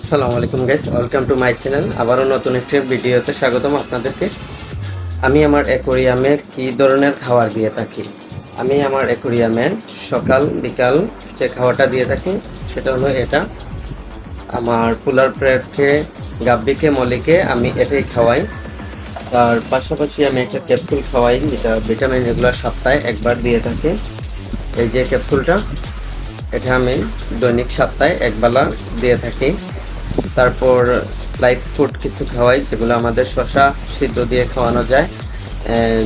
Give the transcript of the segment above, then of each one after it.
আসসালামু আলাইকুম guys welcome to my channel আবারও নতুন একটি ভিডিওতে স্বাগতম আপনাদেরকে। আমি আমার অ্যাকোরিয়ামে কি ধরনের খাবার দিয়ে থাকি? আমি আমার অ্যাকোরিয়ামে সকাল, বিকাল যে খাবারটা দিয়ে থাকি, সেটা হলো এটা। আমার পুলার প্রেটকে গাব্বিকে মলিকে আমি এটাই খাওয়াই। তার পাশাপাশি আমি একটা ক্যাপসুল খাওয়াই, যেটা ভিটামিন এগুলো সপ্তাহে একবার দিয়ে থাকি। এই যে ক্যাপসুলটা এটা আমি দৈনিক সপ্তাহে একবেলা দিয়ে থাকি। তারপর লাইট ফুড কিছু খাওয়াই, যেগুলো আমাদের শশা সিদ্ধ দিয়ে খাওয়ানো যায়।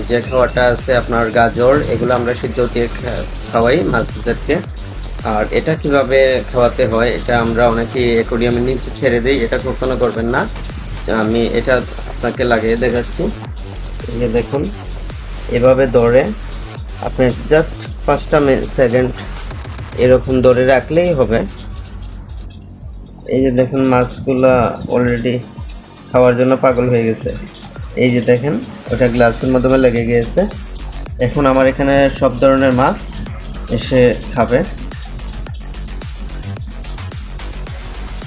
যে খাওয়াটা আছে আপনার গাজর, এগুলো আমরা সিদ্ধ দিয়ে খাওয়াই মাছদেরকে। আর এটা কীভাবে খাওয়াতে হয়, এটা আমরা অনেকে অ্যাকোরিয়ামের নিচে ছেড়ে দিই, এটা কখনো করবেন না। আমি এটা আপনাকে লাগিয়ে দেখাচ্ছি। এই দেখুন, এভাবে ধরে আপনি জাস্ট পাঁচটা সেকেন্ড এরকম ধরে রাখলেই হবে। এই যে দেখেন মাছগুলা অলরেডি খাওয়ার জন্য পাগল হয়ে গেছে। এই যে দেখেন, ওটা গ্লাসের মাধ্যমে লেগে গিয়েছে। এখন আমার এখানে সব ধরনের মাছ এসে খাবে।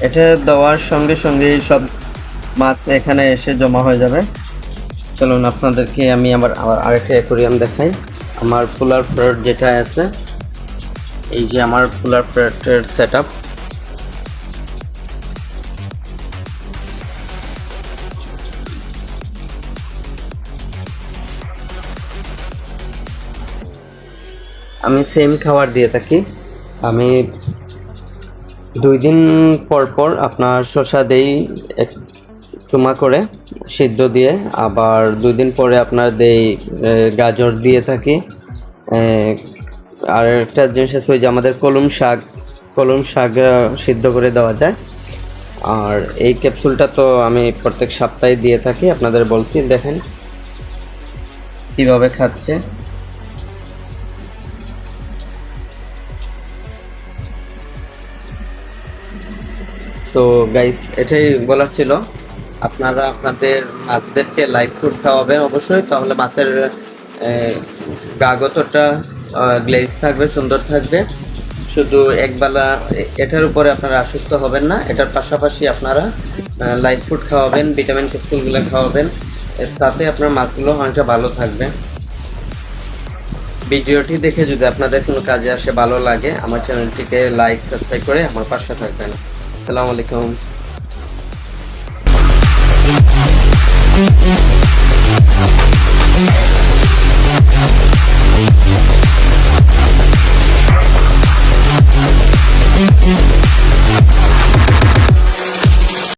এটা দেওয়ার সঙ্গে সঙ্গে সব মাছ এখানে এসে জমা হয়ে যাবে। চলুন আপনাদেরকে আমি আবার আবার আরেকটা অ্যাকোরিয়াম দেখাই। আমার ফুলার ফ্লট যেটা আছে, এই যে আমার ফুলার ফ্লটের সেট আপ আমি সেম খাবার দিয়ে থাকি। আমি দুই দিন পর পর আপনার শসা দেই এক চুমা করে, সিদ্ধ দিয়ে। আবার দুই দিন পরে আপনার দেই গাজর দিয়ে থাকি। আর একটা জিনিস আছে ওই যে আমাদের কলম শাক কলম শাক সিদ্ধ করে দেওয়া যায়। আর এই ক্যাপসুলটা তো আমি প্রত্যেক সপ্তাহে দিয়ে থাকি, আপনাদের বলছি, দেখেন কীভাবে খাচ্ছে। তো গাইস এটাই বলার ছিল। আপনারা আপনাদের মাছদেরকে লাইভ ফুড খাওয়াবেন অবশ্যই, তাহলে মাছের গাগতটা গ্লেজ থাকবে, সুন্দর থাকবে। শুধু একবেলা এটার উপরে আপনারা আসক্ত হবেন না, এটার পাশাপাশি আপনারা লাইভ ফুড খাওয়াবেন ভিটামিন ক্যাপসুলগুলো খাওয়াবেন। তাতে আপনার মাছগুলো অনেকটা ভালো থাকবে। ভিডিওটি দেখে যদি আপনাদের কোনো কাজে আসে, ভালো লাগে, আমার চ্যানেলটিকে লাইক সাবস্ক্রাইব করে আমার পাশে থাকবেন। আসসালামু